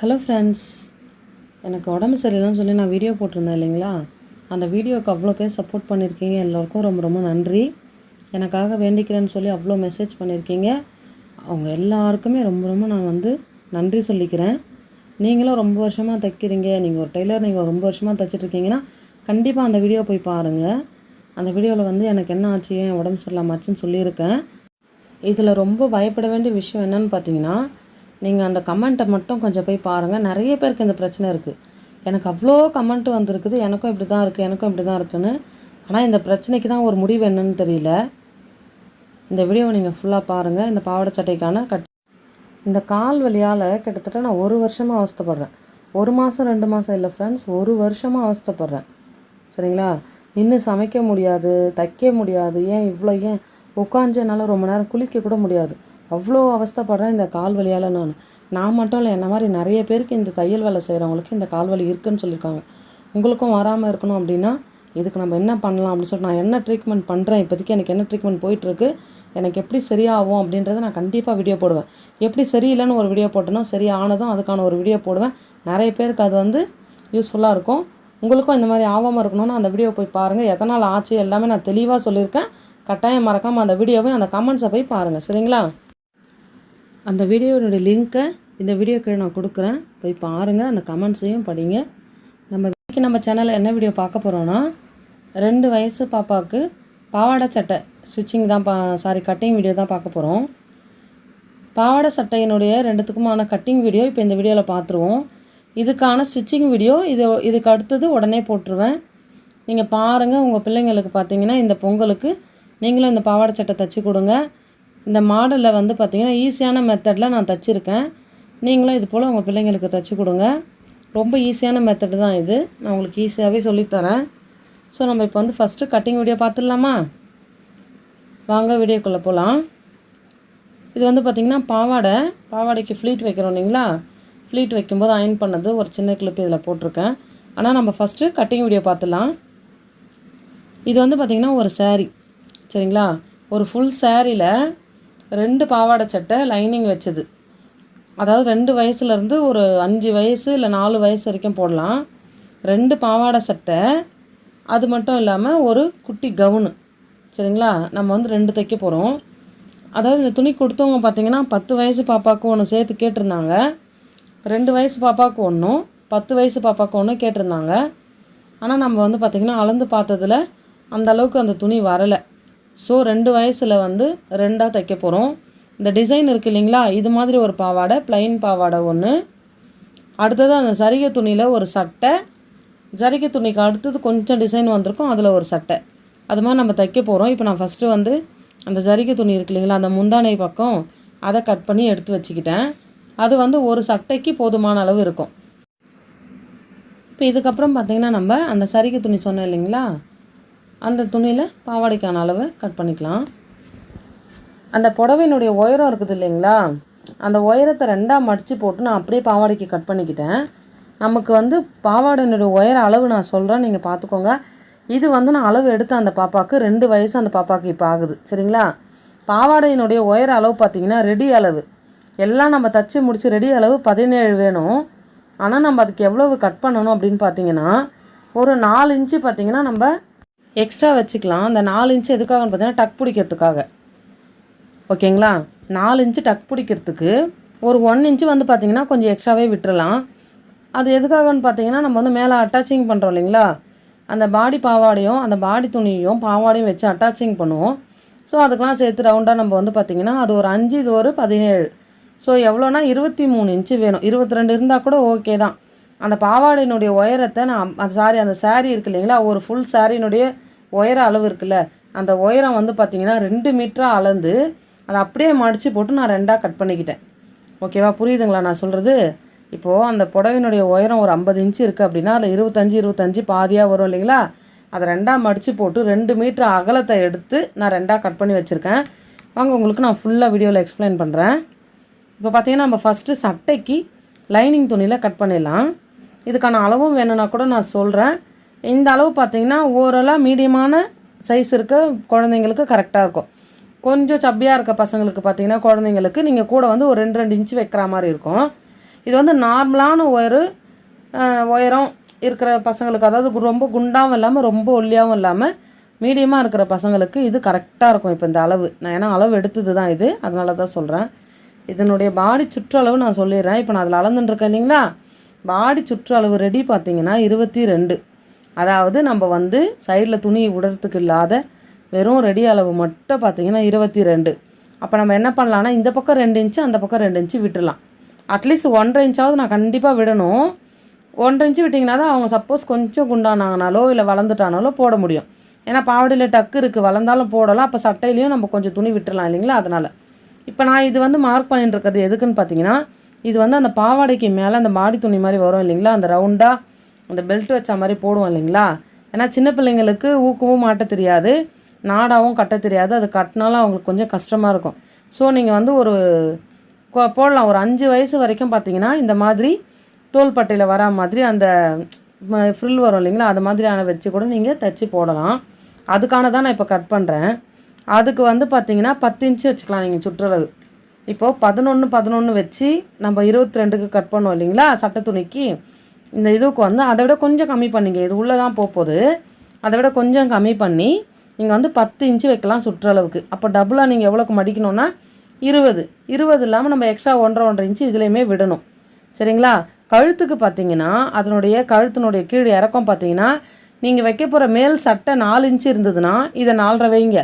Hello friends எனக்கு உடம்பு சரியில்லைன்னு சொல்லி நான் வீடியோ போட்டிருந்தேன் இல்லைங்களா? அந்த வீடியோவுக்கு அவ்வளோ பேர் சப்போர்ட் பண்ணியிருக்கீங்க. எல்லோருக்கும் ரொம்ப ரொம்ப நன்றி. எனக்காக வேண்டிக்கிறேன்னு சொல்லி அவ்வளோ மெசேஜ் பண்ணியிருக்கீங்க. அவங்க எல்லாருக்குமே ரொம்ப ரொம்ப நான் வந்து நன்றி சொல்லிக்கிறேன். நீங்களும் ரொம்ப வருஷமாக தைக்கிறீங்க. நீங்கள் ஒரு டெய்லர் நீங்கள் ரொம்ப வருஷமாக தைச்சிட்ருக்கீங்கன்னா கண்டிப்பாக அந்த வீடியோ போய் பாருங்கள் அந்த வீடியோவில் வந்து எனக்கு என்ன ஆச்சு ஏன் உடம்பு சரியில்லாமாச்சுன்னு சொல்லியிருக்கேன். இதில் ரொம்ப பயப்பட வேண்டிய விஷயம் என்னன்னு பார்த்தீங்கன்னா நீங்கள் அந்த கமெண்ட்டை மட்டும் கொஞ்சம் போய் பாருங்கள் நிறைய பேருக்கு இந்த பிரச்சனை இருக்குது எனக்கு அவ்வளோ கமெண்ட் வந்திருக்குது. எனக்கும் இப்படி தான் இருக்குது எனக்கும் இப்படி தான் இருக்குன்னு. ஆனால் இந்த பிரச்சனைக்கு தான் ஒரு முடிவு என்னன்னு தெரியல. இந்த வீடியோவை நீங்கள் ஃபுல்லாக பாருங்கள் இந்த பாவாடை சட்டைக்கான கட் இந்த கால் வலியால் கிட்டத்தட்ட நான் ஒரு வருஷமாக அவஸ்தைப்படுறேன். ஒரு மாதம் ரெண்டு மாதம் இல்லை ஃப்ரெண்ட்ஸ் ஒரு வருஷமாக அவஸ்தைப்படுறேன். சரிங்களா? நின்று சமைக்க முடியாது தைக்க முடியாது. ஏன் இவ்வளோ ஏன்? உட்காந்து என்னால் ரொம்ப நேரம் குளிக்க கூட முடியாது. அவ்வளோ அவஸ்தைப்படுறேன் இந்த கால் வலியால் நான். நான் மட்டும் இல்லை என்ன மாதிரி நிறைய பேருக்கு இந்த தையல் வேலை செய்கிறவங்களுக்கு இந்த கால் வலி இருக்குன்னு சொல்லியிருக்காங்க. உங்களுக்கும் வராமல் இருக்கணும் அப்படின்னா இதுக்கு நம்ம என்ன பண்ணலாம் அப்படின்னு சொல்லிட்டு நான் என்ன ட்ரீட்மெண்ட் பண்ணுறேன் இப்போதைக்கு எனக்கு என்ன ட்ரீட்மெண்ட் போயிட்டுருக்கு? எனக்கு எப்படி சரியாகும் அப்படின்றத நான் கண்டிப்பாக வீடியோ போடுவேன். எப்படி சரியில்லைன்னு ஒரு வீடியோ போட்டனோ சரியானதும் அதுக்கான ஒரு வீடியோ போடுவேன். நிறைய பேருக்கு அது வந்து யூஸ்ஃபுல்லாக இருக்கும். உங்களுக்கும் இந்த மாதிரி ஆகாமல் இருக்கணும்னு அந்த வீடியோ போய் பாருங்கள் எதனால் ஆச்சு எல்லாமே நான் தெளிவாக சொல்லியிருக்கேன். கட்டாயம் மறக்காமல் அந்த வீடியோவையும் அந்த கமெண்ட்ஸை போய் பாருங்கள் சரிங்களா? அந்த வீடியோனுடைய லிங்க்கை இந்த வீடியோ கீழே நான் கொடுக்குறேன். போய் பாருங்கள் அந்த கமெண்ட்ஸையும் படிங்க. நம்ம இன்றைக்கி நம்ம சேனலில் என்ன வீடியோ பார்க்க போகிறோன்னா ரெண்டு வயசு பாப்பாவுக்கு பாவாடை சட்டை ஸ்டிச்சிங் தான் பா சாரி கட்டிங் வீடியோ தான் பார்க்க போகிறோம் பாவாடை சட்டையினுடைய ரெண்டுத்துக்குமான கட்டிங் வீடியோ இப்போ இந்த வீடியோவில் பார்த்துருவோம். இதுக்கான ஸ்டிச்சிங் வீடியோ இது இதுக்கு அடுத்தது உடனே போட்டுருவேன். நீங்கள் பாருங்கள் உங்கள் பிள்ளைங்களுக்கு பார்த்தீங்கன்னா இந்த பொங்கலுக்கு நீங்களும் இந்த பாவாடை சட்டை தைச்சி கொடுங்க. இந்த மாடலில் வந்து பார்த்தீங்கன்னா ஈஸியான மெத்தடில் நான் தைச்சிருக்கேன். நீங்களும் இது போல் உங்கள் பிள்ளைங்களுக்கு தைச்சி கொடுங்க. ரொம்ப ஈஸியான மெத்தடு தான் இது. நான் உங்களுக்கு ஈஸியாகவே சொல்லித்தரேன். ஸோ நம்ம இப்போ வந்து ஃபஸ்ட்டு கட்டிங் வீடியோ பார்த்துடலாமா? வாங்க வீடியோக்குள்ளே போகலாம் இது வந்து பார்த்திங்கன்னா பாவாடை. பாவாடைக்கு ஃப்ளீட் வைக்கிறோம் இல்லைங்களா? ஃப்ளீட் வைக்கும்போது அயன் பண்ணது ஒரு சின்ன கிளிப் இதில் போட்டிருக்கேன். ஆனால் நம்ம ஃபஸ்ட்டு கட்டிங் வீடியோ பார்த்துடலாம். இது வந்து பார்த்திங்கன்னா ஒரு சேரீ சரிங்களா? ஒரு ஃபுல் சாரியில் ரெண்டு பாவாடை சட்டை லைனிங் வச்சது. அதாவது ரெண்டு வயசுலேருந்து ஒரு அஞ்சு வயசு இல்லை நாலு வயசு வரைக்கும் போடலாம். ரெண்டு பாவாடை சட்டை அது மட்டும் இல்லாமல் ஒரு குட்டி கவுனு சரிங்களா? நம்ம வந்து ரெண்டு தைக்க போகிறோம் அதாவது இந்த துணி கொடுத்தவங்க பார்த்தீங்கன்னா பத்து வயசு பாப்பாவுக்கு ஒன்று சேர்த்து கேட்டிருந்தாங்க. ரெண்டு வயசு பாப்பாவுக்கு ஒன்றும் பத்து வயசு பாப்பாவுக்கு ஒன்றும் கேட்டிருந்தாங்க. ஆனால் நம்ம வந்து பார்த்திங்கன்னா அளந்து பார்த்ததுல அந்த அளவுக்கு அந்த துணி வரலை. ஸோ ரெண்டு வயசில் வந்து ரெண்டாக தைக்க போகிறோம் இந்த டிசைன் இருக்குது இல்லைங்களா? இது மாதிரி ஒரு பாவாடை ப்ளைன் பாவாடை ஒன்று அடுத்தது அந்த சரிகை துணியில் ஒரு சட்டை. சரிகை துணிக்கு அடுத்தது கொஞ்சம் டிசைன் வந்திருக்கும் அதில் ஒரு சட்டை. அது மாதிரி நம்ம தைக்க போகிறோம் இப்போ நான் ஃபஸ்ட்டு வந்து அந்த சரிகை துணி இருக்கு இல்லைங்களா? அந்த முந்தானை பக்கம் அதை கட் பண்ணி எடுத்து வச்சுக்கிட்டேன். அது வந்து ஒரு சட்டைக்கு போதுமான அளவு இருக்கும். இப்போ இதுக்கப்புறம் பார்த்திங்கன்னா நம்ம அந்த சரிகை துணி சொன்னேன் இல்லைங்களா? அந்த துணியில் பாவாடைக்கான அளவை கட் பண்ணிக்கலாம். அந்த புடவையினுடைய உயரம் இருக்குது இல்லைங்களா? அந்த உயரத்தை ரெண்டாக மடித்து போட்டு நான் அப்படியே பாவாடைக்கு கட் பண்ணிக்கிட்டேன். நமக்கு வந்து பாவாடையினுடைய உயர அளவு நான் சொல்கிறேன் நீங்கள் பார்த்துக்கோங்க இது வந்து நான் அளவு எடுத்த அந்த பாப்பாவுக்கு ரெண்டு வயசு அந்த பாப்பாவுக்கு இப்போ ஆகுது. சரிங்களா? பாவாடையினுடைய உயர அளவு பார்த்தீங்கன்னா ரெடி அளவு. எல்லாம் நம்ம தச்சு முடித்து ரெடி அளவு பதினேழு வேணும். ஆனால் நம்ம அதுக்கு எவ்வளவு கட் பண்ணணும் அப்படின்னு பார்த்தீங்கன்னா ஒரு நாலு இன்ச்சு பார்த்தீங்கன்னா நம்ம எக்ஸ்ட்ரா வச்சுக்கலாம். அந்த நாலு இன்ச்சு எதுக்காகன்னு பார்த்தீங்கன்னா டக் பிடிக்கிறதுக்காக. ஓகேங்களா நாலு இன்ச்சு டக் பிடிக்கிறதுக்கு ஒரு ஒன் இன்ச்சு வந்து பார்த்திங்கன்னா கொஞ்சம் எக்ஸ்ட்ராவே விட்டுறலாம். அது எதுக்காகன்னு பார்த்தீங்கன்னா நம்ம வந்து மேலே அட்டாச்சிங் பண்ணுறோம் இல்லைங்களா? அந்த பாடி பாவாடையும் அந்த பாடி துணியையும் பாவாடையும் வச்சு அட்டாச்சிங் பண்ணுவோம். ஸோ அதுக்கெலாம் சேர்த்து ரவுண்டாக நம்ம வந்து பார்த்திங்கன்னா அது ஒரு அஞ்சு இது ஒரு பதினேழு. ஸோ எவ்வளோனா இருபத்தி மூணு இன்ச்சு வேணும். இருபத்தி ரெண்டு இருந்தால் கூட ஓகே தான். அந்த பாவாடையினுடைய உயரத்தை நான் அது சாரி அந்த saree இருக்கு இல்லைங்களா? ஒரு ஃபுல் சாரியினுடைய உயர அளவு இருக்குல்ல அந்த உயரம் வந்து பார்த்திங்கன்னா ரெண்டு மீட்டராக அளந்து அதை அப்படியே மடித்து போட்டு நான் ரெண்டாக கட் பண்ணிக்கிட்டேன். ஓகேவா புரியுதுங்களா? நான் சொல்கிறது இப்போது அந்த புடவையினுடைய உயரம் ஒரு ஐம்பது இன்ச்சு இருக்குது அப்படின்னா அதில் இருபத்தஞ்சி இருபத்தஞ்சி பாதியாக வரும் இல்லைங்களா? அதை ரெண்டாக மடித்து போட்டு ரெண்டு மீட்டர் அகலத்தை எடுத்து நான் ரெண்டாக கட் பண்ணி வச்சுருக்கேன். வாங்க உங்களுக்கு நான் ஃபுல்லாக வீடியோவில் எக்ஸ்பிளைன் பண்ணுறேன் இப்போ பார்த்தீங்கன்னா நம்ம ஃபஸ்ட்டு சட்டைக்கு லைனிங் துணியில் கட் பண்ணிடலாம். இதுக்கான அளவும் வேணும்னா கூட நான் சொல்கிறேன் இந்த அளவு பார்த்தீங்கன்னா ஓரளவு மீடியமான சைஸ் இருக்க குழந்தைங்களுக்கு கரெக்டாக இருக்கும். கொஞ்சம் சப்பியாக இருக்க பசங்களுக்கு பார்த்தீங்கன்னா குழந்தைங்களுக்கு நீங்கள் கூட வந்து ஒரு ரெண்டு ரெண்டு இன்ச்சு வைக்கிற மாதிரி இருக்கும். இது வந்து நார்மலான ஒரு உயரம் இருக்கிற பசங்களுக்கு அதாவது ரொம்ப குண்டாகவும் இல்லாமல் ரொம்ப ஒல்லியாகவும் இல்லாமல் மீடியமாக இருக்கிற பசங்களுக்கு இது கரெக்டாக இருக்கும் இப்போ இந்த அளவு. நான் ஏன்னா அளவு எடுத்தது தான் இது. அதனால தான் சொல்கிறேன் இதனுடைய பாடி சுற்றளவு நான் சொல்லிடுறேன். இப்போ நான் அதில் அளந்துட்டுருக்கேன் இல்லைங்களா? பாடி சுற்றளவு ரெடி பார்த்தீங்கன்னா இருபத்தி ரெண்டு. அதாவது நம்ம வந்து சைடில் துணி விடுறதுக்கு இல்லாத வெறும் ரெடி அளவு மட்டும் பார்த்தீங்கன்னா இருபத்தி ரெண்டு அப்போ நம்ம என்ன பண்ணலான்னா இந்த பக்கம் ரெண்டு இன்ச்சு அந்த பக்கம் ரெண்டு இன்ச்சு விட்டுடலாம் அட்லீஸ்ட் ஒன்றரை இன்ச்சாவது நான் கண்டிப்பாக விடணும். ஒன்றரை இன்ச்சு விட்டிங்கன்னா தான் அவங்க சப்போஸ் கொஞ்சம் குண்டானாங்கனாலோ இல்லை வளர்ந்துட்டானாலோ போட முடியும். ஏன்னா பாவாடையில் டக்கு இருக்குது வளர்ந்தாலும் போடலாம். அப்போ சட்டையிலையும் நம்ம கொஞ்சம் துணி விட்டுடலாம் இல்லைங்களா? அதனால். இப்போ நான் இது வந்து மார்க் பண்ணிட்டு இருக்கிறது எதுக்குன்னு பார்த்தீங்கன்னா இது வந்து அந்த பாவாடைக்கு மேலே அந்த மாடி துணி மாதிரி வரும் இல்லைங்களா? அந்த ரவுண்டாக அந்த பெல்ட் வச்ச மாதிரி போடுவோம் இல்லைங்களா? ஏன்னா சின்ன பிள்ளைங்களுக்கு ஊக்கவும் மாட்ட தெரியாது நாடாவும் கட்ட தெரியாது. அது கட்டினாலும் அவங்களுக்கு கொஞ்சம் கஷ்டமாக இருக்கும். ஸோ நீங்கள் வந்து ஒரு போடலாம். ஒரு அஞ்சு வயசு வரைக்கும் பார்த்தீங்கன்னா இந்த மாதிரி தோள்பட்டையில் வரா மாதிரி அந்த ஃப்ரில் வரும் இல்லைங்களா? அது மாதிரியான வச்சு கூட நீங்கள் தைச்சி போடலாம். அதுக்கான தான் நான் இப்போ கட் பண்ணுறேன் அதுக்கு வந்து பார்த்தீங்கன்னா பத்து இன்ச்சு வச்சுக்கலாம் நீங்கள் சுற்றளவு இப்போது பதினொன்று பதினொன்று வச்சு நம்ம இருபத்தி ரெண்டுக்கு கட் பண்ணோம் இல்லைங்களா? சட்டை துணிக்கு இந்த இதுக்கு வந்து அதை விட கொஞ்சம் கம்மி பண்ணிங்க. இது உள்ளே தான் போகுது அதை விட கொஞ்சம் கம்மி பண்ணி நீங்கள் வந்து பத்து இன்ச்சு வைக்கலாம் சுற்றளவுக்கு. அப்போ டபுளாக நீங்கள் எவ்வளோக்கு மடிக்கணும்னா இருபது. இருபது இல்லாமல் நம்ம எக்ஸ்ட்ரா ஒன்றரை ஒன்றரை இன்ச்சு இதுலேயுமே விடணும். சரிங்களா? கழுத்துக்கு பார்த்தீங்கன்னா அதனுடைய கழுத்தினுடைய கீழ் இறக்கம் பார்த்தீங்கன்னா நீங்கள் வைக்க போகிற மேல் சட்டை நாலு இன்ச்சு இருந்ததுன்னா இதை நாலரை வைங்க.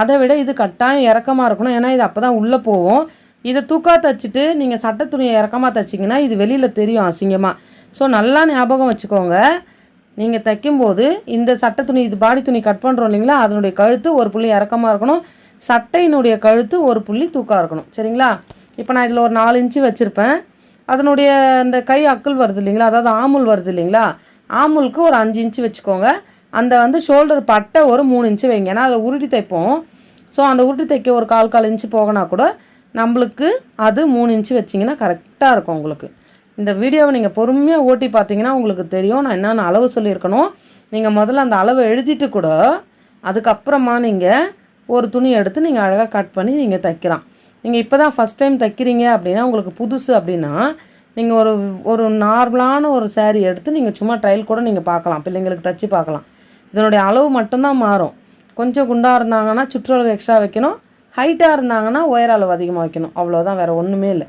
அதை விட இது கட்டாயம் இறக்கமாக இருக்கணும். ஏன்னா இது அப்போ தான் உள்ளே போகும். இதை தூக்கா தச்சுட்டு நீங்கள் சட்டை துணியை இறக்கமாக தைச்சிங்கன்னா இது வெளியில் தெரியும் அசிங்கமாக ஸோ நல்லா ஞாபகம் வச்சுக்கோங்க. நீங்கள் தைக்கும்போது இந்த சட்டை துணி இது பாடி துணி கட் பண்ணுறோம் இல்லைங்களா? அதனுடைய கழுத்து ஒரு புள்ளி இறக்கமாக இருக்கணும். சட்டையினுடைய கழுத்து ஒரு புள்ளி தூக்காக இருக்கணும். சரிங்களா? இப்போ நான் இதில் ஒரு நாலு இன்ச்சு வச்சுருப்பேன். அதனுடைய இந்த கை அக்குள் வருது இல்லைங்களா? அதாவது ஆமுல் வருது இல்லைங்களா? ஆமுலுக்கு ஒரு அஞ்சு இன்ச்சு வச்சுக்கோங்க. அந்த வந்து ஷோல்டர் பட்டை ஒரு மூணு இன்ச்சு வைங்க. ஏன்னா அதில் உருட்டி தைப்போம். ஸோ அந்த உருட்டி தைக்க ஒரு கால் கால் இன்ச்சு போகனா கூட நம்மளுக்கு அது மூணு இன்ச்சு வச்சிங்கன்னா கரெக்டாக இருக்கும் உங்களுக்கு. இந்த வீடியோவை நீங்கள் பொறுமையாக ஓட்டி பார்த்தீங்கன்னா உங்களுக்கு தெரியும். நான் என்னென்ன அளவு சொல்லியிருக்கணும். நீங்கள் முதல்ல அந்த அளவை எழுதிட்டு கூட அதுக்கப்புறமா நீங்கள் ஒரு துணி எடுத்து நீங்கள் அழகாக கட் பண்ணி நீங்கள் தைக்கலாம். நீங்கள் இப்போ தான் ஃபஸ்ட் டைம் தைக்கிறீங்க அப்படின்னா உங்களுக்கு புதுசு அப்படின்னா நீங்கள் ஒரு ஒரு நார்மலான ஒரு சேரீ எடுத்து நீங்கள் சும்மா ட்ரையல் கூட நீங்கள் பார்க்கலாம். பிள்ளைங்களுக்கு தைச்சி பார்க்கலாம். இதனுடைய அளவு மட்டும்தான் மாறும். கொஞ்சம் குண்டாக இருந்தாங்கன்னா சுற்றளவு எக்ஸ்ட்ரா வைக்கணும். ஹைட்டாக இருந்தாங்கன்னா உயர அளவு அதிகமாக வைக்கணும். அவ்வளோதான் வேறு ஒன்றுமே இல்லை.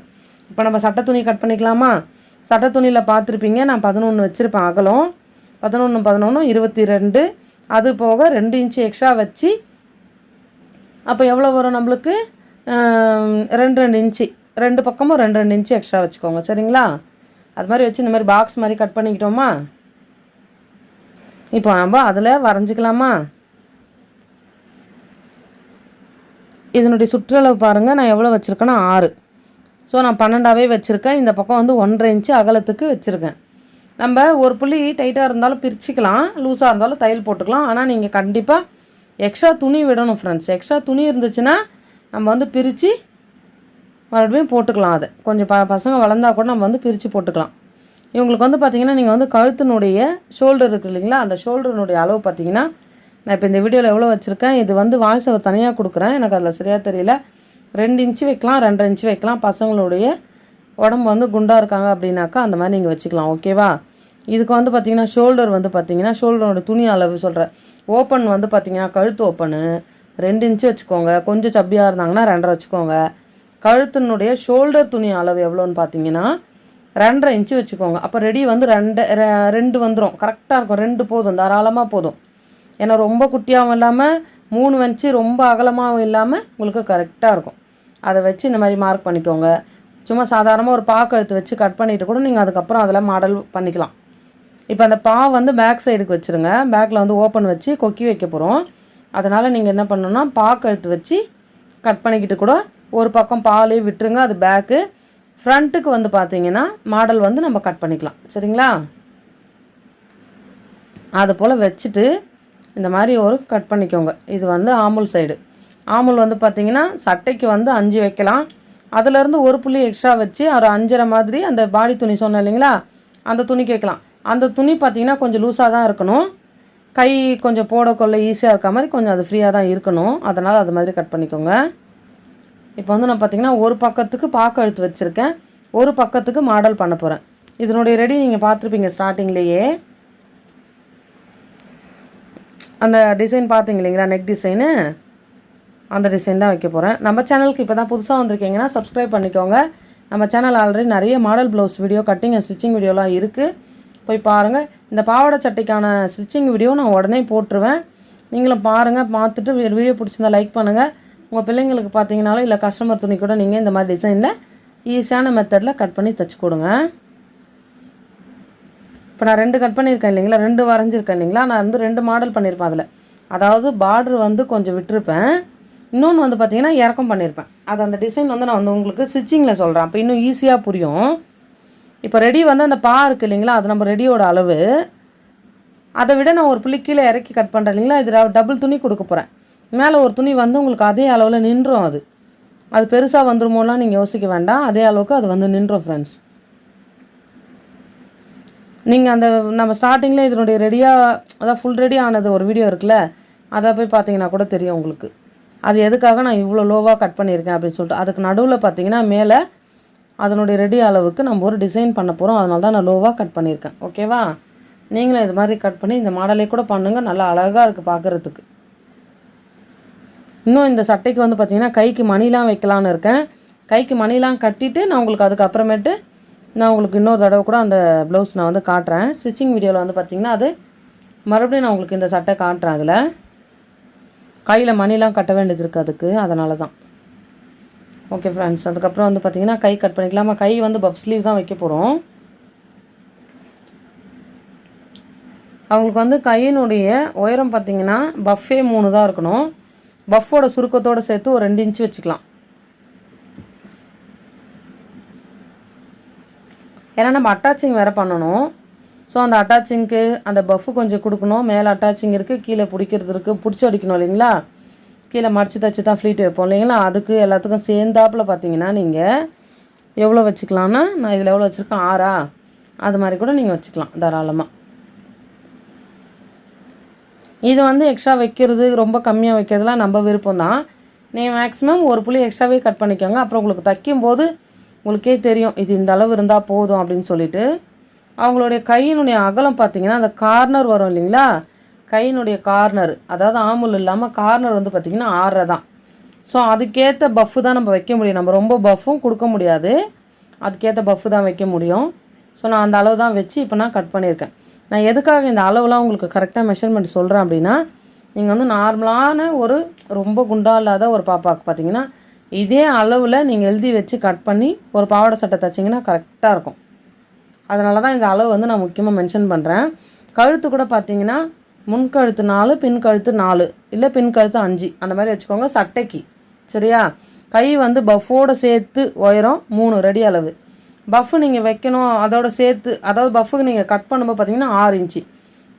இப்போ நம்ம சட்டை துணி கட் பண்ணிக்கலாமா? சட்டை துணியில் பார்த்துருப்பீங்க. நான் பதினொன்று வச்சுருப்பேன் அகலம். பதினொன்று பதினொன்று இருபத்தி ரெண்டு அது போக ரெண்டு இன்ச்சு எக்ஸ்ட்ரா வச்சு அப்போ எவ்வளோ வரும் நம்மளுக்கு? ரெண்டு ரெண்டு இன்ச்சு. ரெண்டு பக்கமும் ரெண்டு ரெண்டு இன்ச்சு எக்ஸ்ட்ரா வச்சுக்கோங்க. சரிங்களா? அது மாதிரி வச்சு இந்த மாதிரி பாக்ஸ் மாதிரி கட் பண்ணிக்கிட்டோமா? இப்போ நம்ம அதில் வரைஞ்சிக்கலாமா? இதனுடைய சுற்றளவு பாருங்கள் நான் எவ்வளோ வச்சுருக்கேன்னா ஆறு. ஸோ நான் பன்னெண்டாவே வச்சுருக்கேன். இந்த பக்கம் வந்து ஒன்றரை இன்ச்சு அகலத்துக்கு வச்சுருக்கேன். நம்ம ஒரு புள்ளி டைட்டாக இருந்தாலும் பிரிச்சுக்கலாம். லூஸாக இருந்தாலும் தையல் போட்டுக்கலாம். ஆனால் நீங்கள் கண்டிப்பாக எக்ஸ்ட்ரா துணி விடணும் ஃப்ரெண்ட்ஸ் எக்ஸ்ட்ரா துணி இருந்துச்சுன்னா நம்ம வந்து பிரித்து மறுபடியும் போட்டுக்கலாம் அதை. கொஞ்சம் ப பசங்க வளர்ந்தா கூட நம்ம வந்து பிரித்து போட்டுக்கலாம். இவங்களுக்கு வந்து பார்த்திங்கன்னா நீங்கள் வந்து கழுத்தினுடைய ஷோல்டர் இருக்கு இல்லைங்களா? அந்த ஷோல்டருனுடைய அளவு பார்த்தீங்கன்னா நான் இப்போ இந்த வீடியோவில் எவ்வளோ வச்சுருக்கேன்? இது வந்து வாய்ஸ் அவர் தனியாக கொடுக்குறேன். எனக்கு அதில் சரியாக தெரியல. ரெண்டு இன்ச்சு வைக்கலாம் ரெண்டரை இன்ச்சு வைக்கலாம். பசங்களுடைய உடம்பு வந்து குண்டாக இருக்காங்க அப்படின்னாக்கா அந்த மாதிரி நீங்கள் வச்சுக்கலாம் ஓகேவா இதுக்கு வந்து பார்த்தீங்கன்னா ஷோல்டர் வந்து பார்த்தீங்கன்னா ஷோல்டரோட துணி அளவு சொல்கிறேன் ஓப்பன் வந்து பார்த்திங்கன்னா கழுத்து ஓப்பனு ரெண்டு இன்ச்சு வச்சுக்கோங்க. கொஞ்சம் சப்பியாக இருந்தாங்கன்னா ரெண்டரை வச்சுக்கோங்க. கழுத்தினுடைய ஷோல்டர் துணி அளவு எவ்வளோன்னு பார்த்தீங்கன்னா ரெண்டரை இன்ச்சு வச்சுக்கோங்க. அப்போ ரெடி வந்து ரெண்டு ரெ- ரெண்டு வந்துடும் கரெக்டாக இருக்கும். ரெண்டு போதும். தாராளமாக போதும். ஏன்னா ரொம்ப குட்டியாகவும் இல்லாமல் மூணு வச்சு ரொம்ப அகலமாகவும் இல்லாமல் உங்களுக்கு கரெக்டாக இருக்கும். அதை வச்சு இந்த மாதிரி மார்க் பண்ணிக்கோங்க. சும்மா சாதாரணமாக ஒரு பாக்கு எடுத்து வச்சு கட் பண்ணிவிட்டு கூட நீங்கள் அதுக்கப்புறம் அதில் மாடல் பண்ணிக்கலாம். இப்போ அந்த பா வந்து பேக் சைடுக்கு வச்சுருங்க. பேக்கில் வந்து ஓப்பன் வச்சு கொக்கி வைக்க போகிறோம் அதனால் நீங்கள் என்ன பண்ணணும்னா பாக்கு எடுத்து வச்சு கட் பண்ணிக்கிட்டு கூட ஒரு பக்கம் பாலே விட்டுருங்க. அது பேக்கு ஃப்ரண்ட்டுக்கு வந்து பார்த்தீங்கன்னா மாடல் வந்து நம்ம கட் பண்ணிக்கலாம். சரிங்களா? அது போல் வச்சுட்டு இந்த மாதிரி ஒரு கட் பண்ணிக்கோங்க. இது வந்து ஆமுல் சைடு ஆமுல் வந்து பார்த்திங்கன்னா சட்டைக்கு வந்து அஞ்சு வைக்கலாம். அதுலேருந்து ஒரு புள்ளி எக்ஸ்ட்ரா வச்சு ஒரு அஞ்சரை மாதிரி அந்த பாடி துணி சொன்னேன் இல்லைங்களா? அந்த துணிக்கு வைக்கலாம். அந்த துணி பார்த்தீங்கன்னா கொஞ்சம் லூஸாக தான் இருக்கணும். கை கொஞ்சம் போட கொள்ள ஈஸியாக இருக்க மாதிரி கொஞ்சம் அது ஃப்ரீயாக தான் இருக்கணும். அதனால் அது மாதிரி கட் பண்ணிக்கோங்க. இப்போ வந்து நான் பார்த்தீங்கன்னா ஒரு பக்கத்துக்கு பாக்கு எடுத்து வச்சுருக்கேன். ஒரு பக்கத்துக்கு மாடல் பண்ண போகிறேன் இதனுடைய ரெடி நீங்கள் பார்த்துருப்பீங்க ஸ்டார்டிங்லேயே அந்த டிசைன் பார்த்தீங்க இல்லைங்களா? நெக் டிசைனு அந்த டிசைன் தான் வைக்க போகிறேன் நம்ம சேனலுக்கு இப்போ தான் புதுசாக வந்திருக்கீங்கன்னா சப்ஸ்கிரைப் பண்ணிக்கோங்க. நம்ம சேனல் ஆல்ரெடி நிறைய model blouse video cutting and stitching வீடியோலாம் இருக்குது போய் பாருங்கள் இந்த பாவாடை சட்டைக்கான ஸ்டிச்சிங் வீடியோ நான் உடனே போட்டுருவேன். நீங்களும் பாருங்கள் பார்த்துட்டு வீடியோ பிடிச்சிருந்தா லைக் பண்ணுங்கள் உங்கள் பிள்ளைங்களுக்கு பார்த்தீங்கனாலும் இல்லை கஸ்டமர் துணி கூட நீங்கள் இந்த மாதிரி டிசைனில் ஈஸியான மெத்தடில் கட் பண்ணி தைச்சி கொடுங்க. இப்போ நான் ரெண்டு கட் பண்ணியிருக்கேன் இல்லைங்களா? ரெண்டு வரைஞ்சிருக்கேன் இல்லைங்களா? நான் வந்து ரெண்டு மாடல் பண்ணியிருப்பேன் அதில். அதாவது பார்டர் வந்து கொஞ்சம் விட்டுருப்பேன். இன்னொன்று வந்து பார்த்தீங்கன்னா இறக்கம் பண்ணியிருப்பேன். அது அந்த டிசைன் வந்து நான் வந்து உங்களுக்கு ஸ்டிச்சிங்கில் சொல்கிறேன் அப்போ இன்னும் ஈஸியாக புரியும். இப்போ ரெடி வந்து அந்த பா இருக்குது இல்லைங்களா? அது நம்ம ரெடியோட அளவு. அதை விட நான் ஒரு புள்ளி கீழே இறக்கி கட் பண்ணுறேன் இல்லைங்களா? இது டபுள் துணி கொடுக்க போகிறேன் மேலே ஒரு துணி வந்து உங்களுக்கு அதே அளவில் நின்றும் அது. அது பெருசாக வந்துருமோலாம் நீங்கள் யோசிக்க வேண்டாம். அதே அளவுக்கு அது வந்து நின்றோம் ஃப்ரெண்ட்ஸ் நீங்கள் அந்த நம்ம ஸ்டார்டிங்கில் இதனுடைய ரெடியாக அதான் ஃபுல் ரெடி ஆனது ஒரு வீடியோ இருக்குல்ல அதை போய் பார்த்தீங்கன்னா கூட தெரியும் உங்களுக்கு. அது எதுக்காக நான் இவ்வளோ லோவாக கட் பண்ணியிருக்கேன் அப்படின்னு சொல்லிட்டு அதுக்கு நடுவில் பார்த்தீங்கன்னா மேலே அதனுடைய ரெடி அளவுக்கு நம்ம ஒரு டிசைன் பண்ண போகிறோம் அதனால தான் நான் லோவாக கட் பண்ணியிருக்கேன். ஓகேவா நீங்களும் இது மாதிரி கட் பண்ணி இந்த மாடலே கூட பண்ணுங்கள் நல்லா அழகாக இருக்குது பார்க்குறதுக்கு. இன்னும் இந்த சட்டைக்கு வந்து பார்த்திங்கன்னா கைக்கு மணிலாம் வைக்கலான்னு இருக்கேன். கைக்கு மணிலாம் கட்டிட்டு நான் உங்களுக்கு அதுக்கப்புறமேட்டு நான் உங்களுக்கு இன்னொரு தடவை கூட அந்த ப்ளவுஸ் நான் வந்து காட்டுறேன். ஸ்டிச்சிங் வீடியோவில் வந்து பார்த்திங்கன்னா அது மறுபடியும் நான் உங்களுக்கு இந்த சட்டை காட்டுறேன் அதில். கையில் மணிலாம் கட்ட வேண்டியது இருக்குது அதுக்கு அதனால தான் ஓகே ஃப்ரெண்ட்ஸ் அதுக்கப்புறம் வந்து பார்த்திங்கன்னா கை கட் பண்ணிக்கலாமா. கை வந்து பப் ஸ்லீவ் தான் வைக்க போகிறோம் அவங்களுக்கு வந்து கையினுடைய உயரம் பார்த்திங்கன்னா பஃபே மூணு தான் இருக்கணும். பஃப்போட சுருக்கத்தோடு சேர்த்து ஒரு ரெண்டு இன்ச்சு வச்சுக்கலாம். ஏன்னா நம்ம அட்டாச்சிங் வேறு பண்ணணும். ஸோ அந்த அட்டாச்சிங்க்கு அந்த பஃப்பு கொஞ்சம் கொடுக்கணும். மேலே அட்டாச்சிங் இருக்குது கீழே பிடிக்கிறது இருக்குது பிடிச்சி அடிக்கணும் இல்லைங்களா? கீழே மடித்து தச்சு தான் ஃப்ளீட் வைப்போம் இல்லைங்களா? அதுக்கு எல்லாத்துக்கும் சேர்ந்தாப்பில் பார்த்தீங்கன்னா நீங்கள் எவ்வளோ வச்சுக்கலான்னா நான் இதில் எவ்வளோ வச்சுருக்கேன்? ஆறா? அது மாதிரி கூட நீங்கள் வச்சுக்கலாம் தாராளமாக இது வந்து எக்ஸ்ட்ரா வைக்கிறது ரொம்ப கம்மியாக வைக்கிறதுலாம் நம்ம விருப்பம் தான் நீங்கள் மேக்ஸிமம் ஒரு புள்ளி எக்ஸ்ட்ராவே கட் பண்ணிக்கோங்க. அப்புறம் உங்களுக்கு தைக்கும்போது உங்களுக்கே தெரியும் இது இந்த அளவு இருந்தால் போதும் அப்படின்னு சொல்லிட்டு அவங்களுடைய கையினுடைய அகலம் பார்த்தீங்கன்னா அந்த கார்னர் வரும் இல்லைங்களா? கையினுடைய கார்னர் அதாவது ஆமுல் இல்லாமல் கார்னர் வந்து பார்த்திங்கன்னா ஆறரை தான். ஸோ அதுக்கேற்ற பஃப்பு தான் நம்ம வைக்க முடியும். நம்ம ரொம்ப பஃப்பும் கொடுக்க முடியாது. அதுக்கேற்ற பஃப்பு தான் வைக்க முடியும். ஸோ நான் அந்த அளவு தான் வச்சு இப்போ நான் கட் பண்ணியிருக்கேன். நான் எதுக்காக இந்த அளவுலாம் உங்களுக்கு கரெக்டாக மெஷர்மெண்ட் சொல்கிறேன் அப்படின்னா நீங்கள் வந்து நார்மலான ஒரு ரொம்ப குண்டா இல்லாத ஒரு பாப்பாவுக்கு பார்த்தீங்கன்னா இதே அளவில் நீங்கள் எழுதி வச்சு கட் பண்ணி ஒரு பாவாடை சட்டை தைச்சிங்கன்னா கரெக்டாக இருக்கும். அதனால தான் இந்த அளவு வந்து நான் முக்கியமாக மென்ஷன் பண்ணுறேன் கழுத்து கூட பார்த்தீங்கன்னா முன்கழுத்து நாலு பின் கழுத்து நாலு இல்லை பின் கழுத்து அஞ்சு அந்த மாதிரி வச்சுக்கோங்க சட்டைக்கு. சரியா? கை வந்து பஃபோடு சேர்த்து உயரம் மூணு ரெடி அளவு. பஃப் நீங்கள் வைக்கணும் அதோட சேர்த்து அதாவது பஃபுக்கு நீங்கள் கட் பண்ணும்போது பார்த்தீங்கன்னா ஆறு இன்ச்சு.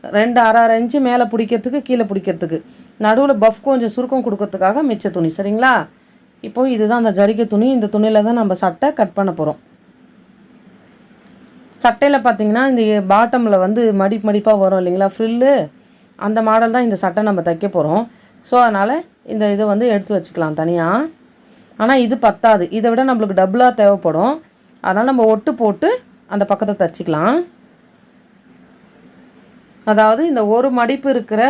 ரெண்டு அரை அரை இன்ச்சு மேலே பிடிக்கிறதுக்கு கீழே பிடிக்கிறதுக்கு. நடுவில் பஃப் கொஞ்சம் சுருக்கம் கொடுக்கறதுக்காக மிச்ச துணி. சரிங்களா? இப்போது இதுதான் அந்த ஜரிகை துணி. இந்த துணியில் தான் நம்ம சட்டை கட் பண்ண போகிறோம் சட்டையில் பார்த்தீங்கன்னா இந்த பாட்டமில் வந்து மடிப்பு மடிப்பாக வரும் இல்லைங்களா ஃப்ரில்லு அந்த மாடல் தான் இந்த சட்டை நம்ம தைக்க போகிறோம் ஸோ அதனால் இந்த இதை வந்து எடுத்து வச்சுக்கலாம் தனியாக ஆனால் இது பத்தாது. இதை விட நம்மளுக்கு டபுளாக தேவைப்படும். அதனால் நம்ம ஒட்டு போட்டு அந்த பக்கத்தை தைச்சிக்கலாம். அதாவது இந்த ஒரு மடிப்பு இருக்கிற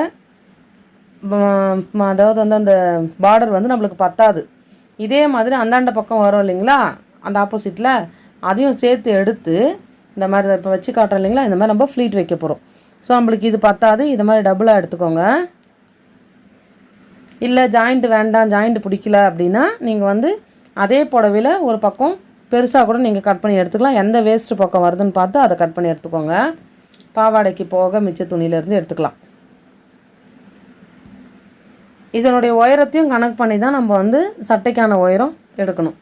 அதாவது வந்து அந்த பார்டர் வந்து நம்மளுக்கு பத்தாது. இதே மாதிரி அந்தாண்ட பக்கம் வரும் இல்லைங்களா? அந்த ஆப்போசிட்டில் அதையும் சேர்த்து எடுத்து இந்த மாதிரி இப்போ வச்சு காட்டுறோம் இல்லைங்களா? இந்த மாதிரி நம்ம ஃப்ளீட் வைக்க போகிறோம் ஸோ நம்மளுக்கு இது பத்தாது. இது மாதிரி டபுளாக எடுத்துக்கோங்க. இல்லை ஜாயிண்ட் வேண்டாம் ஜாயிண்ட் பிடிக்கல அப்படின்னா நீங்கள் வந்து அதே புடவையில் ஒரு பக்கம் பெருசாக கூட நீங்கள் கட் பண்ணி எடுத்துக்கலாம். எந்த வேஸ்ட்டு பக்கம் வருதுன்னு பார்த்து அதை கட் பண்ணி எடுத்துக்கோங்க. பாவாடைக்கு போக மிச்ச துணியிலேருந்து எடுத்துக்கலாம். இதனுடைய உயரத்தையும் கணக்கு பண்ணி தான் நம்ம வந்து சட்டைக்கான உயரம் எடுக்கணும்.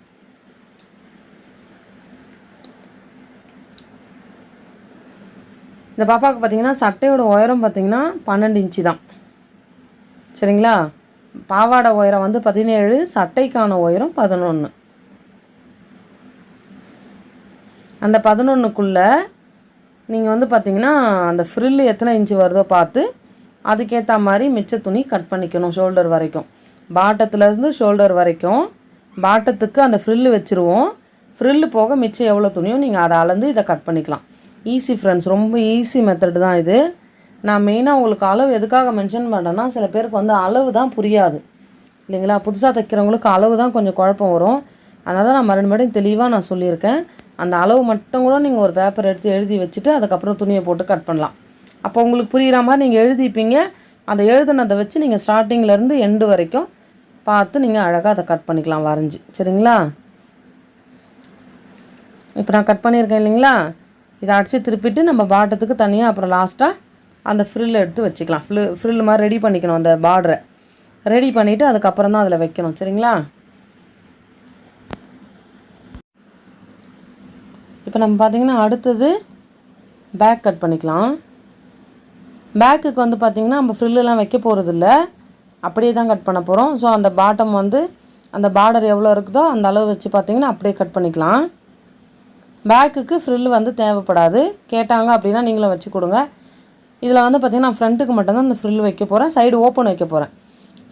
இந்த பாப்பாவுக்கு பார்த்தீங்கன்னா சட்டையோட உயரம் பார்த்தீங்கன்னா பன்னெண்டு இன்ச்சு தான். சரிங்களா? பாவாடை உயரம் வந்து பதினேழு சட்டைக்கான உயரம் பதினொன்று அந்த பதினொன்றுக்குள்ளே நீங்கள் வந்து பார்த்தீங்கன்னா அந்த ஃப்ரில் எத்தனை இன்ச்சு வருதோ பார்த்து அதுக்கேற்ற மாதிரி மிச்ச துணி கட் பண்ணிக்கணும் ஷோல்டர் வரைக்கும். பாட்டத்துலேருந்து ஷோல்டர் வரைக்கும் பாட்டத்துக்கு அந்த ஃப்ரில்லு வச்சுருவோம். ஃப்ரில்லு போக மிச்சம் எவ்வளோ துணியோ நீங்கள் அதை அளந்து இதை கட் பண்ணிக்கலாம். ஈஸி ஃப்ரெண்ட்ஸ் ரொம்ப ஈஸி மெத்தடு தான் இது. நான் மெயினாக உங்களுக்கு அளவு எதுக்காக மென்ஷன் பண்ணுறேன்னா சில பேருக்கு வந்து அளவு தான் புரியாது. இல்லைங்களா? புதுசாக தைக்கிறவங்களுக்கு அளவு தான் கொஞ்சம் குழப்பம் வரும். அதனால் தான் நான் மறுபடியும் தெளிவாக நான் சொல்லியிருக்கேன். அந்த அளவு மட்டும் கூட நீங்கள் ஒரு பேப்பர் எடுத்து எழுதி வச்சுட்டு அதுக்கப்புறம் துணியை போட்டு கட் பண்ணலாம். அப்போ உங்களுக்கு புரிகிற மாதிரி நீங்கள் எழுதிப்பீங்க. அந்த எழுதுனதை வச்சு நீங்கள் ஸ்டார்டிங்லேருந்து எண்டு வரைக்கும் பார்த்து நீங்கள் அழகாக அதை கட் பண்ணிக்கலாம் வரைஞ்சி. சரிங்களா? இப்போ நான் கட் பண்ணியிருக்கேன் இல்லைங்களா? இதை அடித்து திருப்பிட்டு நம்ம பாட்டத்துக்கு தனியாக அப்புறம் லாஸ்ட்டாக அந்த ஃப்ரில் எடுத்து வச்சுக்கலாம். ஃப்ரில் ஃப்ரில் மாதிரி ரெடி பண்ணிக்கணும் அந்த பார்டரை ரெடி பண்ணிவிட்டு அதுக்கப்புறம் தான் அதில் வைக்கணும். சரிங்களா? இப்போ நம்ம பார்த்திங்கன்னா அடுத்தது பேக் கட் பண்ணிக்கலாம். பேக்குக்கு வந்து பார்த்திங்கன்னா நம்ம ஃப்ரில்லெலாம் வைக்க போகிறதில்ல அப்படியே தான் கட் பண்ண போகிறோம் ஸோ அந்த பாட்டம் வந்து அந்த பார்டர் எவ்வளோ இருக்குதோ அந்த அளவு வச்சு பார்த்திங்கன்னா அப்படியே கட் பண்ணிக்கலாம். பேக்குக்கு ஃப்ரில் வந்து தேவைப்படாது. கேட்டாங்க அப்படின்னா நீங்களும் வச்சு கொடுங்க. இதில் வந்து பார்த்திங்கன்னா நான் ஃப்ரண்ட்டுக்கு மட்டும்தான் அந்த ஃப்ரில் வைக்க போகிறேன் சைடு ஓப்பன் வைக்க போகிறேன்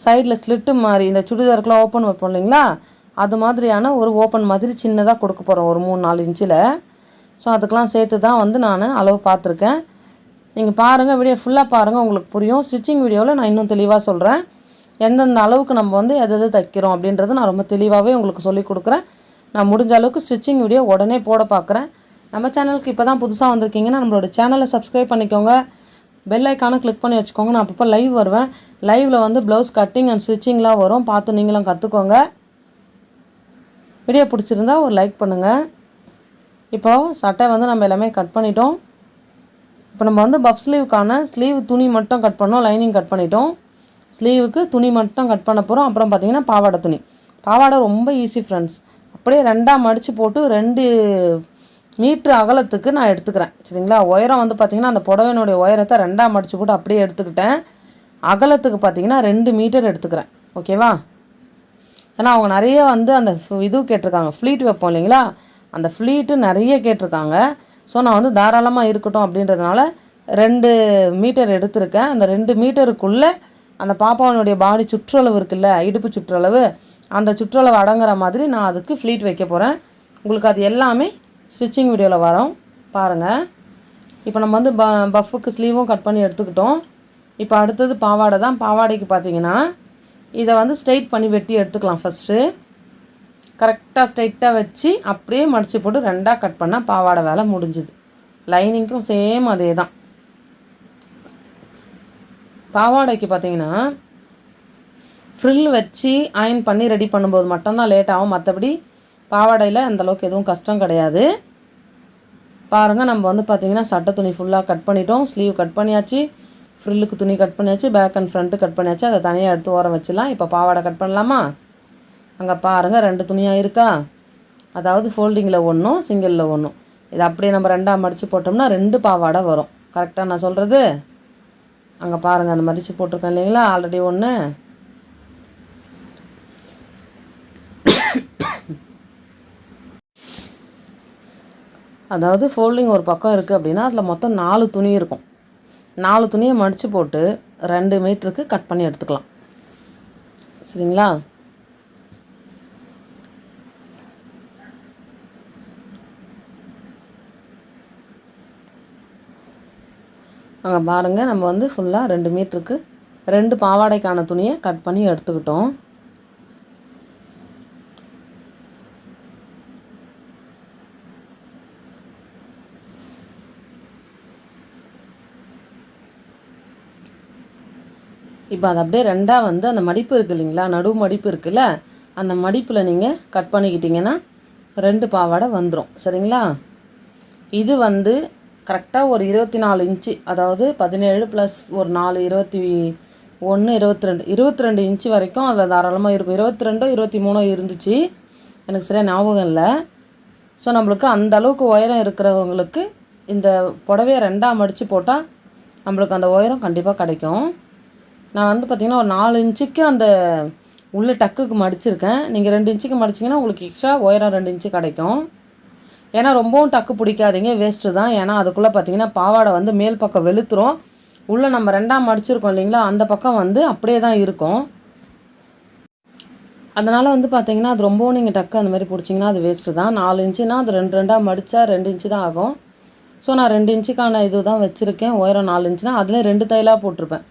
சைடில் ஸ்லிட்டு மாதிரி இந்த சுடிதாருக்குலாம் ஓப்பன் வைப்போம் இல்லைங்களா? அது மாதிரியான ஒரு ஓப்பன் மாதிரி சின்னதாக கொடுக்க போகிறோம் ஒரு மூணு நாலு இன்ச்சில் ஸோ அதுக்கெலாம் சேர்த்து தான் வந்து நான் அளவு பார்த்துருக்கேன். நீங்கள் பாருங்கள் வீடியோ ஃபுல்லாக பாருங்கள் உங்களுக்கு புரியும். ஸ்டிச்சிங் வீடியோவில் நான் இன்னும் தெளிவாக சொல்கிறேன் எந்தெந்த அளவுக்கு நம்ம வந்து எது எது தைக்கிறோம் அப்படின்றது நான் ரொம்ப தெளிவாகவே உங்களுக்கு சொல்லி கொடுக்குறேன். நான் முடிஞ்ச அளவுக்கு ஸ்டிச்சிங் வீடியோ உடனே போட பார்க்குறேன் நம்ம சேனலுக்கு இப்போ தான் புதுசாக வந்திருக்கீங்கன்னா நம்மளோட சேனலை சப்ஸ்கிரைப் பண்ணிக்கோங்க. பெல் ஐக்கானை கிளிக் பண்ணி வச்சுக்கோங்க. நான் அப்பப்போ லைவ் வருவேன். லைவில் வந்து ப்ளவுஸ் கட்டிங் அண்ட் ஸ்டிச்சிங்லாம் வரும். பார்த்து நீங்களும் கற்றுக்கோங்க வீடியோ பிடிச்சிருந்தா ஒரு லைக் பண்ணுங்கள் இப்போது சட்டை வந்து நம்ம எல்லாமே கட் பண்ணிட்டோம். இப்போ நம்ம வந்து பப் ஸ்லீவுக்கான ஸ்லீவ் துணி மட்டும் கட் பண்ணோம் லைனிங் கட் பண்ணிட்டோம். ஸ்லீவுக்கு துணி மட்டும் கட் பண்ண போகிறோம் அப்புறம் பார்த்திங்கன்னா பாவாடை துணி. பாவாடை ரொம்ப ஈஸி ஃப்ரெண்ட்ஸ் அப்படியே ரெண்டாக மடித்து போட்டு ரெண்டு மீட்ரு அகலத்துக்கு நான் எடுத்துக்கிறேன். சரிங்களா? உயரம் வந்து பார்த்திங்கன்னா அந்த புடவையினுடைய உயரத்தை ரெண்டாக மடித்து போட்டு அப்படியே எடுத்துக்கிட்டேன். அகலத்துக்கு பார்த்திங்கன்னா ரெண்டு மீட்டர் எடுத்துக்கிறேன். ஓகேவா ஏன்னா அவங்க நிறைய வந்து அந்த இது கேட்டிருக்காங்க. ஃப்ளீட் வைப்போம் இல்லைங்களா? அந்த ஃப்ளீட்டு நிறைய கேட்டிருக்காங்க. ஸோ நான் வந்து தாராளமாக இருக்கட்டும் அப்படின்றதுனால ரெண்டு மீட்டர் எடுத்திருக்கேன். அந்த ரெண்டு மீட்டருக்குள்ளே அந்த பாப்பாவனுடைய பாடி சுற்றளவு இருக்குல்ல இடுப்பு சுற்றளவு அந்த சுற்றளவு அடங்குற மாதிரி நான் அதுக்கு ஃப்ளீட் வைக்க போகிறேன் உங்களுக்கு அது எல்லாமே ஸ்டிச்சிங் வீடியோவில் வரோம். பாருங்கள் இப்போ நம்ம வந்து ப பஃபுக்கு ஸ்லீவும் கட் பண்ணி எடுத்துக்கிட்டோம். இப்போ அடுத்தது பாவாடை தான். பாவாடைக்கு பார்த்தீங்கன்னா இதை வந்து ஸ்ட்ரெயிட் பண்ணி வெட்டி எடுத்துக்கலாம் ஃபஸ்ட்டு கரெக்டாக ஸ்ட்ரைட்டாக வச்சு அப்படியே மடித்து போட்டு ரெண்டாக கட் பண்ணால் பாவாடை வேலை முடிஞ்சுது. லைனிங்க்கும் சேம் அதே தான் பாவாடைக்கு பார்த்தீங்கன்னா ஃப்ரில் வச்சு அயன் பண்ணி ரெடி பண்ணும்போது மட்டும்தான் லேட் ஆகும். மற்றபடி பாவாடையில் அந்தளவுக்கு எதுவும் கஷ்டம் கிடையாது. பாருங்கள் நம்ம வந்து பார்த்திங்கன்னா சட்டை துணி ஃபுல்லாக கட் பண்ணிட்டோம். ஸ்லீவ் கட் பண்ணியாச்சு. ஃப்ரில்லுக்கு துணி கட் பண்ணியாச்சு. பேக் அண்ட் ஃப்ரண்ட்டு கட் பண்ணியாச்சு. அதை தனியாக எடுத்து ஓரம் வச்சிடலாம். இப்போ பாவாடை கட் பண்ணலாமா? அங்கே பாருங்கள் ரெண்டு துணியாக இருக்கா? அதாவது ஃபோல்டிங்கில் ஒன்றும் சிங்கிளில் ஒன்றும் இது அப்படியே நம்ம ரெண்டாக மடித்து போட்டோம்னா ரெண்டு பாவாடை வரும். கரெக்டாக நான் சொல்கிறது அங்கே பாருங்கள் அந்த மடித்து போட்டிருக்கேன் இல்லைங்களா? ஆல்ரெடி ஒன்று அதாவது ஃபோல்டிங் ஒரு பக்கம் இருக்குது அப்படின்னா அதில் மொத்தம் நாலு துணி இருக்கும். நாலு துணியை மடித்து போட்டு ரெண்டு மீட்டருக்கு கட் பண்ணி எடுத்துக்கலாம். சரிங்களா? அங்கே பாருங்கள் நம்ம வந்து ஃபுல்லாக ரெண்டு மீட்டருக்கு ரெண்டு பாவாடைக்கான துணியை கட் பண்ணி எடுத்துக்கிட்டோம். இப்போ அது அப்படியே ரெண்டாக வந்து அந்த மடிப்பு இருக்குது இல்லைங்களா நடு மடிப்பு இருக்குல்ல அந்த மடிப்பில் நீங்கள் கட் பண்ணிக்கிட்டிங்கன்னா ரெண்டு பாவாடை வந்துடும் சரிங்களா? இது வந்து கரெக்டாக ஒரு இருபத்தி நாலு இன்ச்சு அதாவது பதினேழு ப்ளஸ் ஒரு நாலு இருபத்தி ஒன்று இருபத்தி ரெண்டு இருபத்தி ரெண்டு இன்ச்சு வரைக்கும் அதில் தாராளமாக இருக்கும். இருபத்தி ரெண்டோ இருபத்தி மூணோ இருந்துச்சு. எனக்கு சரியாக ஞாபகம் இல்லை. ஸோ நம்மளுக்கு அந்த அளவுக்கு உயரம் இருக்கிறவங்களுக்கு இந்த புடவையை ரெண்டாக மடித்து போட்டால் நம்மளுக்கு அந்த உயரம் கண்டிப்பாக கிடைக்கும். நான் வந்து பார்த்திங்கன்னா ஒரு நாலு இன்ச்சுக்கு அந்த உள்ளே டக்குக்கு மடிச்சிருக்கேன். நீங்கள் ரெண்டு இன்ச்சுக்கு மடிச்சிங்கன்னா உங்களுக்கு எக்ஸ்ட்ரா உயரம் ரெண்டு இன்ச்சு கிடைக்கும். ஏன்னா ரொம்பவும் டக்கு பிடிக்காதீங்க வேஸ்ட்டு தான். ஏன்னா அதுக்குள்ளே பார்த்தீங்கன்னா பாவாடை வந்து மேல் பக்கம் வெளுத்துரும். உள்ளே நம்ம ரெண்டாம் மடிச்சிருக்கோம் இல்லைங்களா? அந்த பக்கம் வந்து அப்படியே தான் இருக்கும். அதனால் வந்து பார்த்தீங்கன்னா அது ரொம்பவும் நீங்கள் டக்கு அந்த மாதிரி பிடிச்சிங்கன்னா அது வேஸ்ட்டு தான். நாலு இன்ச்சுனா அது ரெண்டு ரெண்டாக மடித்தா ரெண்டு இன்ச்சு தான் ஆகும். ஸோ நான் ரெண்டு இன்ச்சுக்கான இது தான் வச்சுருக்கேன். உயரம் நாலு இன்ச்சுனா அதுலேயும் ரெண்டு தையலாக போட்டிருப்பேன்.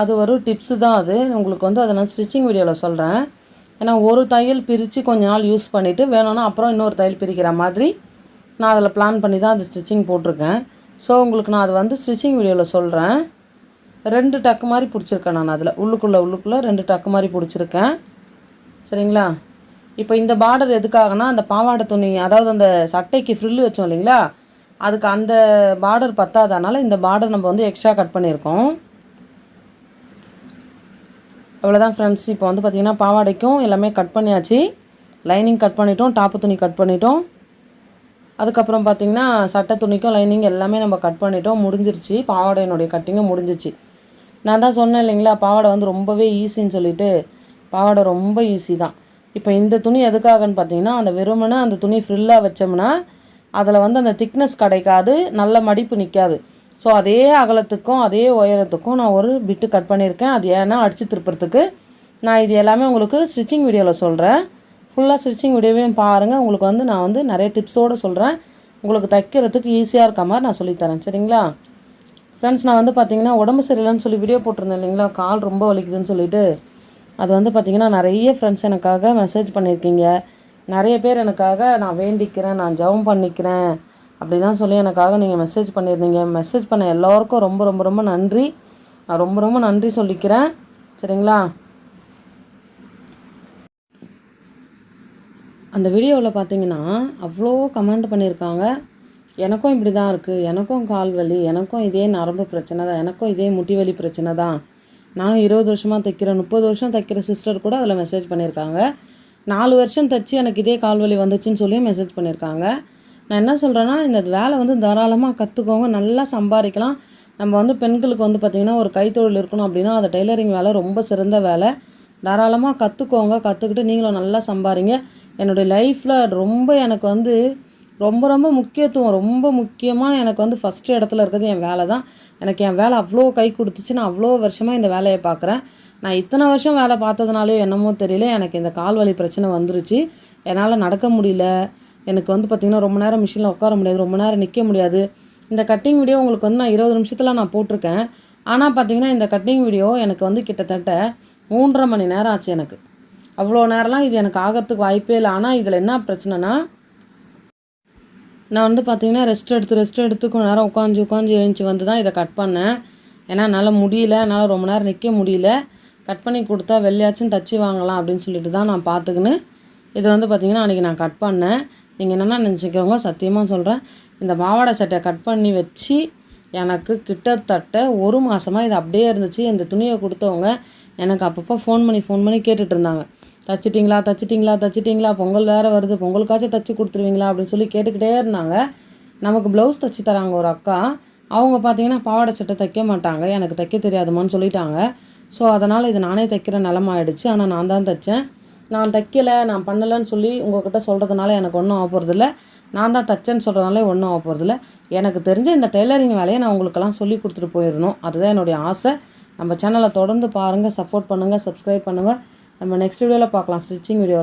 அது ஒரு டிப்ஸு தான் அது. உங்களுக்கு வந்து அதை நான் ஸ்டிச்சிங் வீடியோவில் சொல்கிறேன் ஏன்னா ஒரு தையல் பிரித்து கொஞ்ச நாள் யூஸ் பண்ணிவிட்டு வேணும்னா அப்புறம் இன்னொரு தையல் பிரிக்கிற மாதிரி நான் அதில் பிளான் பண்ணி தான் அந்த ஸ்டிச்சிங் போட்டிருக்கேன். ஸோ உங்களுக்கு நான் அது வந்து ஸ்டிச்சிங் வீடியோவில் சொல்கிறேன் ரெண்டு டக்கு மாதிரி பிடிச்சிருக்கேன் நான் அதில். உள்ளுக்குள்ளே உள்ளுக்குள்ளே ரெண்டு டக்கு மாதிரி பிடிச்சிருக்கேன். சரிங்களா? இப்போ இந்த பார்டர் எதுக்காகனா அந்த பாவாடை துணி அதாவது அந்த சட்டைக்கு ஃப்ரில்லு வச்சோம் இல்லைங்களா? அதுக்கு அந்த பார்டர் பத்தாதனால இந்த பார்டர் நம்ம வந்து எக்ஸ்ட்ரா கட் பண்ணியிருக்கோம். அவ்வளோதான் ஃப்ரெண்ட்ஸ் இப்போ வந்து பார்த்திங்கன்னா பாவாடைக்கும் எல்லாமே கட் பண்ணியாச்சு. லைனிங் கட் பண்ணிட்டோம் டாப்பு துணி கட் பண்ணிட்டோம். அதுக்கப்புறம் பார்த்திங்கன்னா சட்டை துணிக்கும் லைனிங் எல்லாமே நம்ம கட் பண்ணிட்டோம். முடிஞ்சிருச்சு. பாவாடையினுடைய கட்டிங்கும் முடிஞ்சிச்சு. நான் தான் சொன்னேன் இல்லைங்களா பாவாடை வந்து ரொம்பவே ஈஸின்னு சொல்லிட்டு. பாவாடை ரொம்ப ஈஸி தான். இப்போ இந்த துணி எதுக்காகன்னு பார்த்தீங்கன்னா அந்த வெறுமனை அந்த துணி ஃப்ரில்லாக வச்சோம்னா அதில் வந்து அந்த திக்னஸ் கிடைக்காது நல்ல மடிப்பு நிற்காது ஸோ அதே அகலத்துக்கும் அதே உயரத்துக்கும் நான் ஒரு பிட்டு கட் பண்ணியிருக்கேன். அது ஏன்னா அடித்து திருப்புறதுக்கு. நான் இது எல்லாமே உங்களுக்கு ஸ்டிச்சிங் வீடியோவில் சொல்கிறேன் ஃபுல்லாக ஸ்டிச்சிங் வீடியோவையும் பாருங்கள் உங்களுக்கு வந்து நான் வந்து நிறைய டிப்ஸோடு சொல்கிறேன் உங்களுக்கு தைக்கிறதுக்கு ஈஸியாக இருக்க மாதிரி நான் சொல்லித்தரேன் சரிங்களா? ஃப்ரெண்ட்ஸ் நான் வந்து பார்த்திங்கன்னா உடம்பு சரியில்லைன்னு சொல்லி வீடியோ போட்டிருந்தேன் இல்லைங்களா? கால் ரொம்ப வலிக்குதுன்னு சொல்லிட்டு. அது வந்து பார்த்திங்கன்னா நிறைய ஃப்ரெண்ட்ஸ் எனக்காக மெசேஜ் பண்ணியிருக்கீங்க நிறைய பேர் எனக்காக நான் வேண்டிக்கிறேன் நான் ஜெபம் பண்ணிக்கிறேன் அப்படிலாம் சொல்லி எனக்காக நீங்கள் மெசேஜ் பண்ணியிருந்தீங்க. மெசேஜ் பண்ண எல்லோருக்கும் ரொம்ப ரொம்ப ரொம்ப நன்றி. நான் ரொம்ப ரொம்ப நன்றி சொல்லிக்கிறேன். சரிங்களா? அந்த வீடியோவில் பார்த்தீங்கன்னா அவ்வளோ கமெண்ட் பண்ணியிருக்காங்க எனக்கும் இப்படி தான் இருக்குது எனக்கும் கால் வலி. எனக்கும் இதே நரம்பு பிரச்சனை தான். எனக்கும் இதே முட்டி வலி பிரச்சனை தான். நானும் இருபது வருஷமாக தைக்கிறேன். முப்பது வருஷம் தைக்கிற சிஸ்டர் கூட அதில் மெசேஜ் பண்ணியிருக்காங்க நாலு வருஷம் தைச்சி எனக்கு இதே கால் வலி வந்துச்சுன்னு சொல்லியும் மெசேஜ் பண்ணியிருக்காங்க நான் என்ன சொல்கிறேன்னா இந்த வேலை வந்து தாராளமாக கற்றுக்கோங்க நல்லா சம்பாதிக்கலாம். நம்ம வந்து பெண்களுக்கு வந்து பார்த்திங்கன்னா ஒரு கைத்தொழில் இருக்கணும் அப்படின்னா அந்த டெய்லரிங் வேலை ரொம்ப சிறந்த வேலை. தாராளமாக கற்றுக்கோங்க கற்றுக்கிட்டு நீங்களும் நல்லா சம்பாதிங்க. என்னுடைய லைஃப்பில் ரொம்ப எனக்கு வந்து ரொம்ப ரொம்ப முக்கியத்துவம் ரொம்ப முக்கியமாக எனக்கு வந்து ஃபஸ்ட்டு இடத்துல இருக்கிறது என் வேலை தான். எனக்கு என் வேலை அவ்வளோ கை கொடுத்துச்சு. நான் அவ்வளோ வருஷமாக இந்த வேலையை பார்க்குறேன். நான் இத்தனை வருஷம் வேலை பார்த்ததுனாலையோ என்னமோ தெரியல எனக்கு இந்த கால் வலி பிரச்சனை வந்துருச்சு. என்னால் நடக்க முடியல. எனக்கு வந்து பார்த்திங்கன்னா ரொம்ப நேரம் மிஷினில் உட்கார முடியாது ரொம்ப நேரம் நிற்க முடியாது. இந்த கட்டிங் வீடியோ உங்களுக்கு வந்து நான் இருபது நிமிஷத்தில் நான் போட்டிருக்கேன். ஆனால் பார்த்திங்கன்னா இந்த கட்டிங் வீடியோ எனக்கு வந்து கிட்டத்தட்ட மூன்றரை மணி நேரம் ஆச்சு எனக்கு. அவ்வளோ நேரம்லாம் இது எனக்கு ஆகிறதுக்கு வாய்ப்பே இல்லை. ஆனால் இதில் என்ன பிரச்சனைனா நான் வந்து பார்த்தீங்கன்னா ரெஸ்ட் எடுத்து ரெஸ்ட் எடுத்து கொஞ்ச நேரம் உட்காந்து உட்காந்து எழுந்துச்சி வந்து தான் இதை கட் பண்ணேன். ஏன்னா என்னால் முடியல என்னால் ரொம்ப நேரம் நிற்க முடியல. கட் பண்ணி கொடுத்தா வெள்ளையாச்சும் தச்சு வாங்கலாம் அப்படின்னு சொல்லிட்டு தான் நான் பார்த்துக்கின்னு இது வந்து பார்த்திங்கன்னா அன்றைக்கி நான் கட் பண்ணேன். நீங்கள் என்னென்னா நினச்சிக்கிறவங்க சத்தியமாக சொல்கிறேன் இந்த மாவாடை சட்டையை கட் பண்ணி வச்சு எனக்கு கிட்டத்தட்ட ஒரு மாதமாக இது அப்படியே இருந்துச்சு. இந்த துணியை கொடுத்தவங்க எனக்கு அப்பப்போ ஃபோன் பண்ணி ஃபோன் பண்ணி கேட்டுகிட்டு இருந்தாங்க. தச்சிட்டிங்களா தச்சிட்டிங்களா தச்சிட்டிங்களா பொங்கல் வேறு வருது பொங்கலுக்காச்சும் தச்சு கொடுத்துருவீங்களா அப்படின்னு சொல்லி கேட்டுக்கிட்டே இருந்தாங்க. நமக்கு ப்ளவுஸ் தச்சு தராங்க ஒரு அக்கா. அவங்க பார்த்தீங்கன்னா பாவாடை சட்டை தைக்க மாட்டாங்க எனக்கு தைக்க தெரியாதுமான்னு சொல்லிட்டாங்க. ஸோ அதனால் இது நானே தைக்கிற நிலமாயிடுச்சு. ஆனால் நான் தான் தைச்சேன். நான் தைக்கலை நான் பண்ணலைன்னு சொல்லி உங்கள்கிட்ட சொல்கிறதுனால எனக்கு ஒன்றும் ஆக போகிறதில்ல நான் தான் தைச்சேன்னு சொல்கிறதுனால ஒன்றும் ஆக போகிறதில்ல எனக்கு தெரிஞ்ச இந்த டெய்லரிங் வேலையை நான் உங்களுக்கெல்லாம் சொல்லி கொடுத்துட்டு போயிடணும். அதுதான் என்னுடைய ஆசை. நம்ம சேனலை தொடர்ந்து பாருங்கள் சப்போர்ட் பண்ணுங்கள் சப்ஸ்கிரைப் பண்ணுங்கள் நம்ம நெக்ஸ்ட் வீடியோவில் பார்க்கலாம். ஸ்டிச்சிங் வீடியோவில்